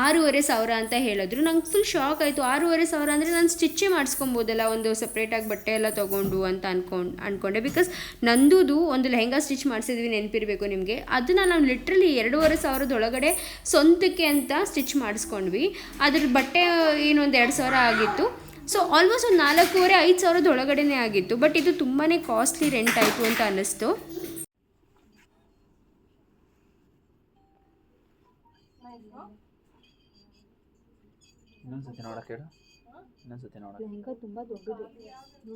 ಆರೂವರೆ ಸಾವಿರ ಅಂತ ಹೇಳಿದ್ರು. ನಂಗೆ ಫುಲ್ ಶಾಕ್ ಆಯಿತು. ಆರೂವರೆ ಸಾವಿರ ಅಂದರೆ ನಾನು ಸ್ಟಿಚ್ಚೇ ಮಾಡಿಸ್ಕೊಬೋದಲ್ಲ, ಒಂದು ಸಪ್ರೇಟಾಗಿ ಬಟ್ಟೆ ಎಲ್ಲ ತೊಗೊಂಡು ಅಂತ ಅನ್ಕೊಂಡು ಅಂದ್ಕೊಂಡೆ ಬಿಕಾಸ್ ನಂದುದು ಒಂದು ಲೆಹೆಂಗಾ ಸ್ಟಿಚ್ ಮಾಡಿಸಿದ್ವಿ, ನೆನಪಿರಬೇಕು ನಿಮಗೆ. ಅದನ್ನು ನಾವು ಲಿಟ್ರಲಿ ಎರಡೂವರೆ ಸಾವಿರದೊಳಗಡೆ ಸ್ವಂತಕ್ಕೆ ಅಂತ ಸ್ಟಿಚ್ ಮಾಡಿಸ್ಕೊಂಡ್ವಿ. ಅದ್ರ ಬಟ್ಟೆ ಏನು ಒಂದು ಎರಡು ಸಾವಿರ ಆಗಿತ್ತು. ಸೊ ಆಲ್ಮೋಸ್ಟ್ ಒಂದು ನಾಲ್ಕೂವರೆ, ಐದು ಸಾವಿರದ ಒಳಗಡೆನೇ ಆಗಿತ್ತು. ಬಟ್ ಇದು ತುಂಬಾ ಕಾಸ್ಟ್ಲಿ ರೆಂಟ್ ಆಯಿತು ಅಂತ ಅನ್ನಿಸ್ತು. ಇನ್ನೊಂದ್ಸತಿ ನೋಡಕ್ಕೆ ಹೇಳು. ಇನ್ನೊಂದ್ಸತಿ ನೋಡಕ್ಕೆ ಲೆಹಂಗಾ ತುಂಬ ದೊಡ್ಡದು.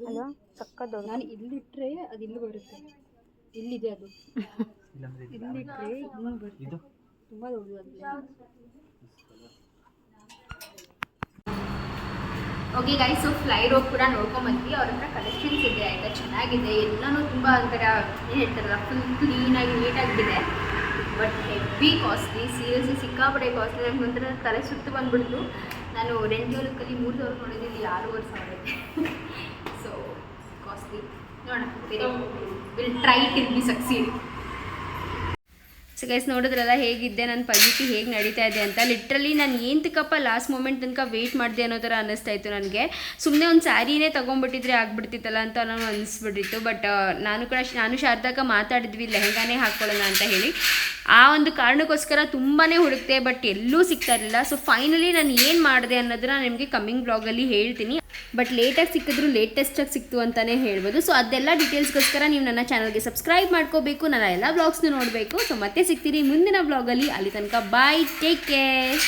ಅಲ್ವಾ ಸಕ್ಕ ದೊಡ್ಡ ನಾನು ಇಲ್ಲಿಟ್ರೆ ಅದು ಇಲ್ಲಿ ಬರುತ್ತೆ. ಇಲ್ಲಿದೆ ಅದು. ಇಲ್ಲಾಂದ್ರೆ. ಇಲ್ಲಿಟ್ರೆ ಇಲ್ಲಿ ಬರುತ್ತೆ. ಇದು? ತುಂಬ ದೊಡ್ಡದು ಅದು. ಓಕೆ ಗೈಸ್ ಸೊ ಫ್ಲೈ ರೋಗ ಕೂಡ ನೋಡ್ಕೊಂಬಂದ್ವಿ ಅವ್ರ ಹತ್ರ ಕಲೆಕ್ಷನ್ಸ್ ಇದೆ ಆಯಿತಾ? ಚೆನ್ನಾಗಿದೆ. ಎಲ್ಲನೂ ತುಂಬ ಒಂಥರ ಏನು ಹೇಳ್ತಾರಲ್ಲ ಫುಲ್ ಕ್ಲೀನಾಗಿ ನೀಟಾಗಿದೆ ಬಟ್ ಹೆವಿ ಕಾಸ್ಟ್ಲಿ ಸೀರಿಯಸ್ಲಿ ಸಿಕ್ಕಾಪಡೆ ಕಾಸ್ಟ್ಲಿ ನಂಗೆ ಒಂಥರ ತಲೆ ಸುತ್ತು ಬಂದ್ಬಿಡ್ತು. ನಾನು ರೆಂಟ್ ಕಲಿ ಮೂರು ಸಾವಿರ ನೋಡಿದ್ದೀನಿ ಆರೂವರೆ ಸಾವಿರ ಇದೆ ಸೊ ಕಾಸ್ಟ್ಲಿ ನೋಡೋಣ will try till be succeed so guys ನೋಡಿದ್ರಲ್ಲ ಹೇಗಿದ್ದೆ ನನ್ನ ಪರಿಸ್ಥಿತಿ ಹೇಗೆ ನಡೀತಾ ಇದೆ ಅಂತ. ಲಿಟ್ರಲಿ ನಾನು ತಕ್ಕಪ್ಪ ಲಾಸ್ಟ್ ಮೂಮೆಂಟ್ ತನಕ ವೆಯ್ಟ್ ಮಾಡಿದೆ ಅನ್ನೋ ಥರ ಅನ್ನಿಸ್ತಾ ಇತ್ತು ನನಗೆ. ಸುಮ್ಮನೆ ಒಂದು ಸ್ಯಾರಿನೇ ತೊಗೊಂಡ್ಬಿಟ್ಟಿದ್ರೆ ಆಗ್ಬಿಡ್ತಿತ್ತಲ್ಲ ಅಂತ ನಾನು ಅನಿಸ್ಬಿಟ್ಟಿತ್ತು. ಬಟ್ ನಾನು ಕೂಡ ನಾನು ಶಾರದಾಗ ಮಾತಾಡಿದ್ವಿ, ಲೆಹಂಗಾನೇ ಹಾಕ್ಕೊಳ್ಳೋಣ ಅಂತ ಹೇಳಿ. ಆ ಒಂದು ಕಾರಣಕ್ಕೋಸ್ಕರ ತುಂಬಾ ಹುಡುಕ್ತೆ ಬಟ್ ಎಲ್ಲೂ ಸಿಗ್ತಾ ಇರಲಿಲ್ಲ. ಸೊ ಫೈನಲಿ ನಾನು ಏನು ಮಾಡಿದೆ ಅನ್ನೋದನ್ನ ನಿಮಗೆ ಕಮ್ಮಿಂಗ್ ಬ್ಲಾಗಲ್ಲಿ ಹೇಳ್ತೀನಿ. ಬಟ್ ಲೇಟಾಗಿ ಸಿಕ್ಕಿದ್ರು ಲೇಟೆಸ್ಟಾಗಿ ಸಿಕ್ತು ಅಂತಲೇ ಹೇಳ್ಬೋದು. ಸೊ ಅದೆಲ್ಲ ಡೀಟೇಲ್ಸ್ಗೋಸ್ಕರ ನೀವು ನನ್ನ ಚಾನಲ್ಗೆ ಸಬ್ಸ್ಕ್ರೈಬ್ ಮಾಡ್ಕೋಬೇಕು. ನನ್ನ ಎಲ್ಲ ಬ್ಲಾಗ್ಸ್ನೂ ನೋಡಬೇಕು. ಸೊ ಮತ್ತೆ ಸಿಗ್ತೀರಿ ಮುಂದಿನ ಬ್ಲಾಗಲ್ಲಿ ಅಲ್ಲಿ. ತನಕ ಬಾಯ್ ಟೇಕ್ ಕೇರ್